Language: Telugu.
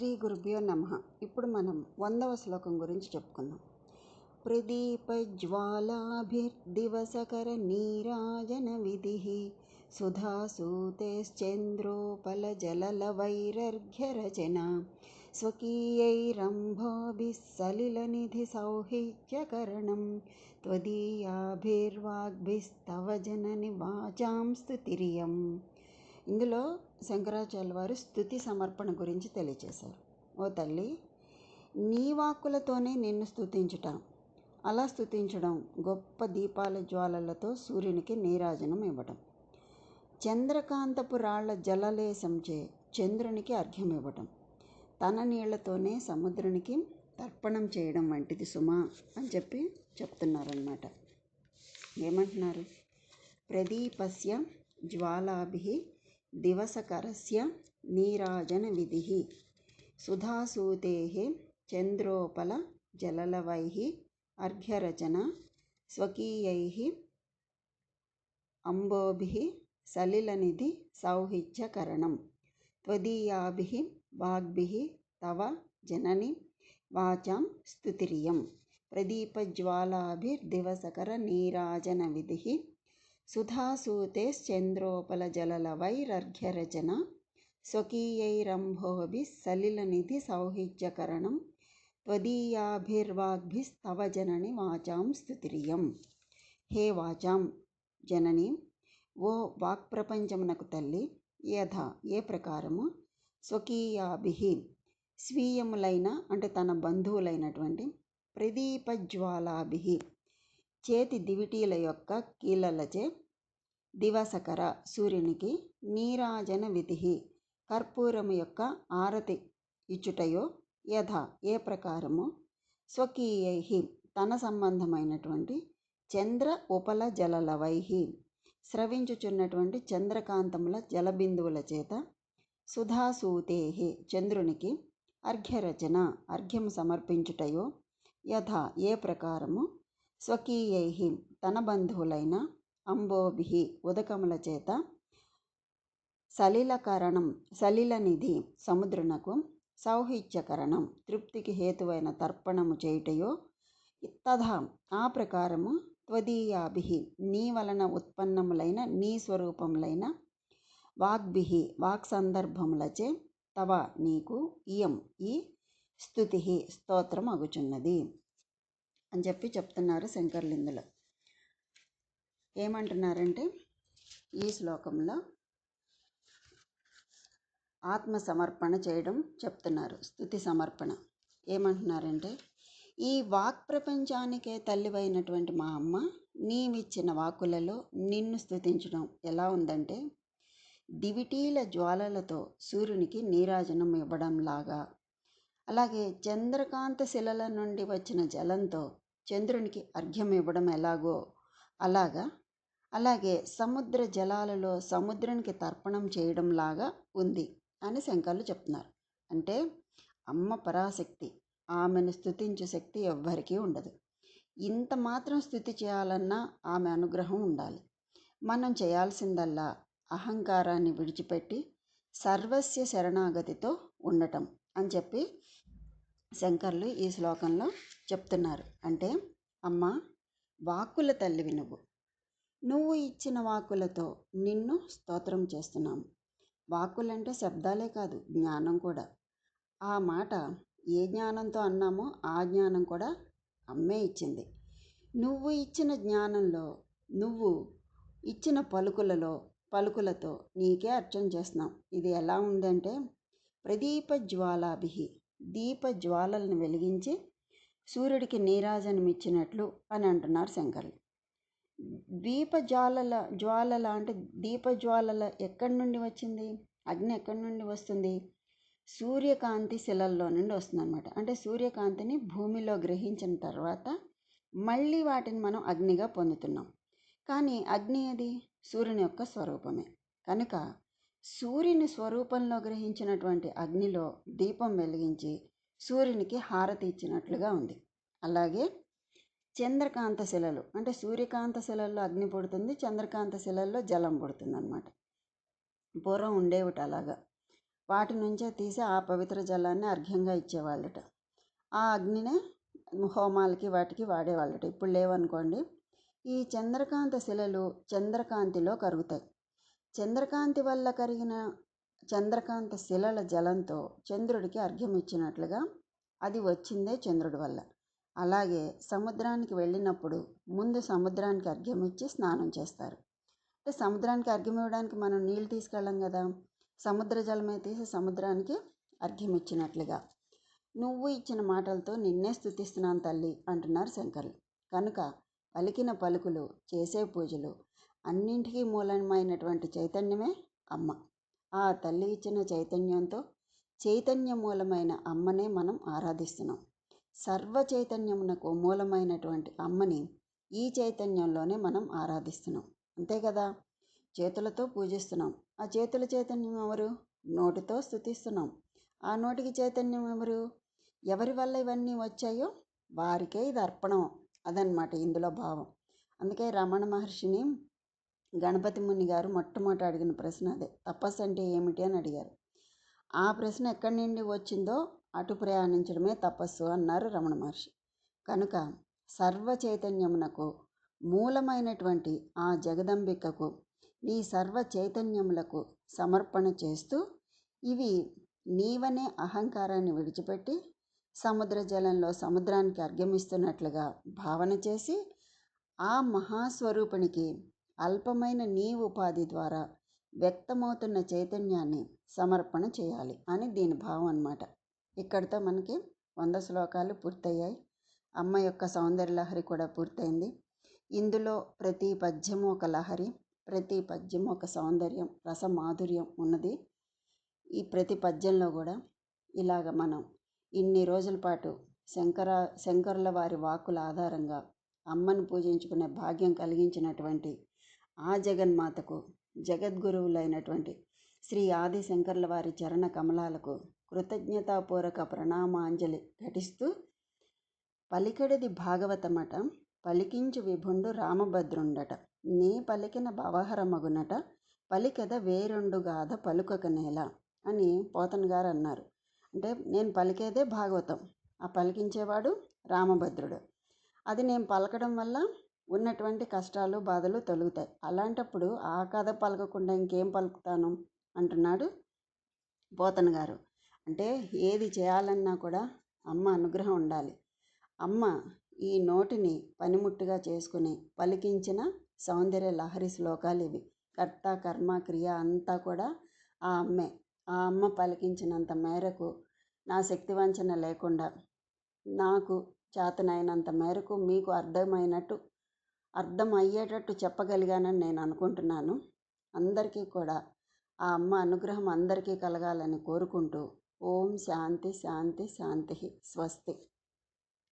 శ్రీ గురుభ్యో నమ. ఇప్పుడు మనం వందవ శ్లోకం గురించి చెప్పుకుందాం. ప్రదీపజ్వాలాభిర్దివసకర నీరాజన విధి సుధాసూతేశ్చంద్రోపలజలలవైరర్ఘ్యరచన స్వకీయైరంభోభిः సలిలనిధిసౌహిత్యకరణం త్వదీయాభిర్వాగ్భిస్తవ జనని వాచాం స్తుతిరియం ఇందులో శంకరాచార్య వారు స్థుతి సమర్పణ గురించి తెలియచేశారు. ఓ తల్లి నీ వాక్కులతోనే నిన్ను స్థుతించటం అలా స్థుతించడం గొప్ప దీపాల జ్వాలలతో సూర్యునికి నీరాజనం ఇవ్వడం చంద్రకాంతపు రాళ్ళ జలలేశంచే చంద్రునికి అర్ఘ్యం ఇవ్వటం తన నీళ్ళతోనే సముద్రునికి తర్పణం చేయడం వంటిది సుమా అని చెప్పి చెప్తున్నారనమాట ఏమంటున్నారు? ప్రదీపస్య జ్వాలాభి దివసకరస్య నీరాజన విధి సుధాసూతే చంద్రోపల జలలవై అర్ఘ్యరచన స్వకీయై అంబోభి సలిలనిధి సౌహిత్యకరణం త్వదీయాభి వాగ్భి తవ జనని వాచాం స్తుతిరియం ప్రదీపజ్వాలాభిర్దివసకర నీరాజన విధి సుధాసూతేశ్చంద్రోపలజలలవైరర్ఘ్యరచన స్వకీయైరంభోభిः సలిలనిధి సౌహిత్యకరణం త్వదీయాభిర్వాగ్భిస్తవ జనని వాచాం స్థుతిరియం హే వాచాం! జనని! ఓ వాక్ప్రపంచమునకు తల్లి! యథ! ఏ ప్రకారము? స్వకీయాభి స్వీయములైన అంటే తన బంధువులైనటువంటి ప్రదీపజ్వాలాభి చేతి దివిటీల యొక్క కీలలచే దివసకర సూర్యునికి నీరాజన విధి కర్పూరము యొక్క ఆరతి ఇచ్చుటయో యథ. ఏ ప్రకారము? స్వకీయై. తన సంబంధమైనటువంటి చంద్ర ఉపల జలలవై. స్రవించుచున్నటువంటి చంద్రకాంతముల జలబిందువుల చేత సుధాసూతే. చంద్రునికి అర్ఘ్యరచన అర్ఘ్యం సమర్పించుటయో యథ. ఏ ప్రకారము? స్వకీయై తన బంధువులైన అంబోభి ఉదకముల చేత సలిలకరణం సలిలనిధి సముద్రునకు సౌహిత్యకరణం తృప్తికి హేతువైన తర్పణము చేయుటయో తథా ఆ ప్రకారము త్వదీయాభి నీ వలన ఉత్పన్నములైన నీ స్వరూపములైన వాగ్భి వాక్ సందర్భములచే తవ నీకు ఇయం ఈ స్థుతి స్తోత్రం అగుచున్నది అని చెప్పి చెప్తున్నారు శంకర్లిందులు. ఏమంటున్నారంటే ఈ శ్లోకంలో ఆత్మ సమర్పణ చేయడం చెప్తున్నారు స్థుతి సమర్పణ. ఏమంటున్నారంటే ఈ వాక్ ప్రపంచానికే తల్లివైనటువంటి మా అమ్మ నీవిచ్చిన వాకులలో నిన్ను స్థుతించడం ఎలా ఉందంటే దివిటీల జ్వాలలతో సూర్యునికి నీరాజనం ఇవ్వడం లాగా అలాగే చంద్రకాంత శిలల నుండి వచ్చిన జలంతో చంద్రునికి అర్ఘ్యం ఇవ్వడం ఎలాగో అలాగా అలాగే సముద్ర జలాలలో సముద్రానికి తర్పణం చేయడం లాగా ఉంది అని శంకర్లు చెప్తున్నారు. అంటే అమ్మ పరాశక్తి ఆమెను స్థుతించే శక్తి ఎవ్వరికీ ఉండదు. ఇంత మాత్రం స్థుతి చేయాలన్నా ఆమె అనుగ్రహం ఉండాలి. మనం చేయాల్సిందల్లా అహంకారాన్ని విడిచిపెట్టి సర్వస్య శరణాగతితో ఉండటం అని చెప్పి శంకర్లు ఈ శ్లోకంలో చెప్తున్నారు. అంటే అమ్మ వాక్కుల తల్లివి నువ్వు. నువ్వు ఇచ్చిన వాక్కులతో నిన్ను స్తోత్రం చేస్తున్నాము. వాక్కులంటే శబ్దాలే కాదు జ్ఞానం కూడా. ఆ మాట ఏ జ్ఞానంతో అన్నామో ఆ జ్ఞానం కూడా అమ్మే ఇచ్చింది. నువ్వు ఇచ్చిన జ్ఞానంలో నువ్వు ఇచ్చిన పలుకులలో పలుకులతో నీకే అర్చన చేస్తున్నాం. ఇది ఎలా ఉందంటే ప్రదీప జ్వాలాభి దీప జ్వాలలను వెలిగించి సూర్యుడికి నీరాజనమిచ్చినట్లు అని అంటున్నారు శంకర్లు. దీప జ్వాలల జ్వాలల అంటే దీప జ్వాలల ఎక్కడి నుండి వచ్చింది? అగ్ని ఎక్కడి నుండి వస్తుంది? సూర్యకాంతి శిలల్లో నుండి వస్తుంది అనమాట అంటే సూర్యకాంతిని భూమిలో గ్రహించిన తర్వాత మళ్ళీ వాటిని మనం అగ్నిగా పొందుతున్నాం. కానీ అగ్ని అది సూర్యుని యొక్క స్వరూపమే. కనుక సూర్యుని స్వరూపంలో గ్రహించినటువంటి అగ్నిలో దీపం వెలిగించి సూర్యునికి హారతి ఇచ్చినట్లుగా ఉంది. అలాగే చంద్రకాంత శిలలు అంటే సూర్యకాంత శిలల్లో అగ్ని పుడుతుంది చంద్రకాంత శిలల్లో జలం పుడుతుంది అనమాట పూర్వం ఉండేవిట అలాగా. వాటి నుంచే తీసి ఆ పవిత్ర జలాన్ని అర్ఘ్యంగా ఇచ్చేవాళ్ళట. ఆ అగ్నినే హోమాలకి వాటికి వాడేవాళ్ళట. ఇప్పుడు లేవనుకోండి ఈ చంద్రకాంత శిలలు చంద్రకాంతిలో కరుగుతాయి. చంద్రకాంతి వల్ల కరిగిన చంద్రకాంత శిలల జలంతో చంద్రుడికి అర్ఘ్యం ఇచ్చినట్లుగా అది వచ్చిందే చంద్రుడి వల్ల. అలాగే సముద్రానికి వెళ్ళినప్పుడు ముందు సముద్రానికి అర్ఘ్యం ఇచ్చి స్నానం చేస్తారు. అంటే సముద్రానికి అర్ఘ్యం ఇవ్వడానికి మనం నీళ్ళు తీసుకెళ్ళం కదా సముద్ర జలమే తీసి సముద్రానికి అర్ఘ్యం ఇచ్చినట్లుగా. నువ్వు ఇచ్చిన మాటలతో నిన్నే స్థుతిస్తున్నాను తల్లి అంటున్నారు శంకర్లు. కనుక పలికిన పలుకులు చేసే పూజలు అన్నింటికీ మూలమైనటువంటి చైతన్యమే అమ్మ. ఆ తల్లి ఇచ్చిన చైతన్యంతో చైతన్య మూలమైన అమ్మనే మనం ఆరాధిస్తున్నాం. సర్వ చైతన్యమునకు మూలమైనటువంటి అమ్మని ఈ చైతన్యంలోనే మనం ఆరాధిస్తున్నాం. అంతే కదా? చేతులతో పూజిస్తున్నాం. ఆ చేతుల చైతన్యం ఎవరు? నోటితో స్థుతిస్తున్నాం ఆ నోటికి చైతన్యం ఎవరు? ఎవరి వల్ల ఇవన్నీ వచ్చాయో వారికే ఇది అర్పణం అదనమాట ఇందులో భావం. అందుకే రమణ మహర్షిని గణపతి ముని గారు మొట్టమొదట అడిగిన ప్రశ్న అదే. తపస్సు అంటే ఏమిటి అని అడిగారు. ఆ ప్రశ్న ఎక్కడి నుండి వచ్చిందో అటు ప్రయాణించడమే తపస్సు అన్నారు రమణ మహర్షి. కనుక సర్వ చైతన్యమునకు మూలమైనటువంటి ఆ జగదంబికకు నీ సర్వ చైతన్యములకు సమర్పణ చేస్తూ ఇవి నీవనే అహంకారాన్ని విడిచిపెట్టి సముద్ర జలంలో సముద్రానికి అర్ఘ్యమిస్తున్నట్లుగా భావన చేసి ఆ మహాస్వరూపునికి అల్పమైన నీ ఉపాధి ద్వారా వ్యక్తమవుతున్న చైతన్యాన్ని సమర్పణ చేయాలి అని దీని భావం అనమాట ఇక్కడితో మనకి వంద శ్లోకాలు పూర్తయ్యాయి. అమ్మ యొక్క సౌందర్య లహరి కూడా పూర్తయింది. ఇందులో ప్రతి పద్యము ఒక లహరి ప్రతి పద్యం ఒక సౌందర్యం రసమాధుర్యం ఉన్నది. ఈ ప్రతి పద్యంలో కూడా ఇలాగ మనం ఇన్ని రోజుల పాటు శంకర శంకరుల వారి వాక్కుల ఆధారంగా అమ్మను పూజించుకునే భాగ్యం కలిగించినటువంటి ఆ జగన్మాతకు జగద్గురువులైనటువంటి శ్రీ ఆది శంకర్ల వారి చరణ కమలాలకు కృతజ్ఞతాపూర్వక ప్రణామాంజలి ఘటిస్తూ పలికెడిది భాగవతమట పలికించు విభుండు రామభద్రుండట. నీ పలికిన భవహరమగునట పలికెద వేరుండు గాథ పలుకక నేల అని పోతన్ గారు అన్నారు అంటే నేను పలికేదే భాగవతం. ఆ పలికించేవాడు రామభద్రుడు. అది నేను పలకడం వల్ల ఉన్నటువంటి కష్టాలు బాధలు తొలుగుతాయి. అలాంటప్పుడు ఆ కథ పలకకుండా ఇంకేం పలుకుతాను? అంటున్నాడు పోతన గారు. అంటే ఏది చేయాలన్నా కూడా అమ్మ అనుగ్రహం ఉండాలి. అమ్మ ఈ నోటిని పనిముట్టుగా చేసుకుని పలికించిన సౌందర్య లహరి శ్లోకాలు ఇవి. కర్త కర్మ క్రియ అంతా కూడా ఆ అమ్మే. ఆ అమ్మ పలికించినంత మేరకు నా శక్తి వంచన లేకుండా నాకు చేతనైనంత మేరకు మీకు అర్థమైనట్టు అర్థం అయ్యేటట్టు చెప్పగలిగానని నేను అనుకుంటున్నాను. అందరికీ కూడా ఆ అమ్మ అనుగ్రహం అందరికీ కలగాలని కోరుకుంటూ ఓం శాంతి శాంతి శాంతి. స్వస్తి.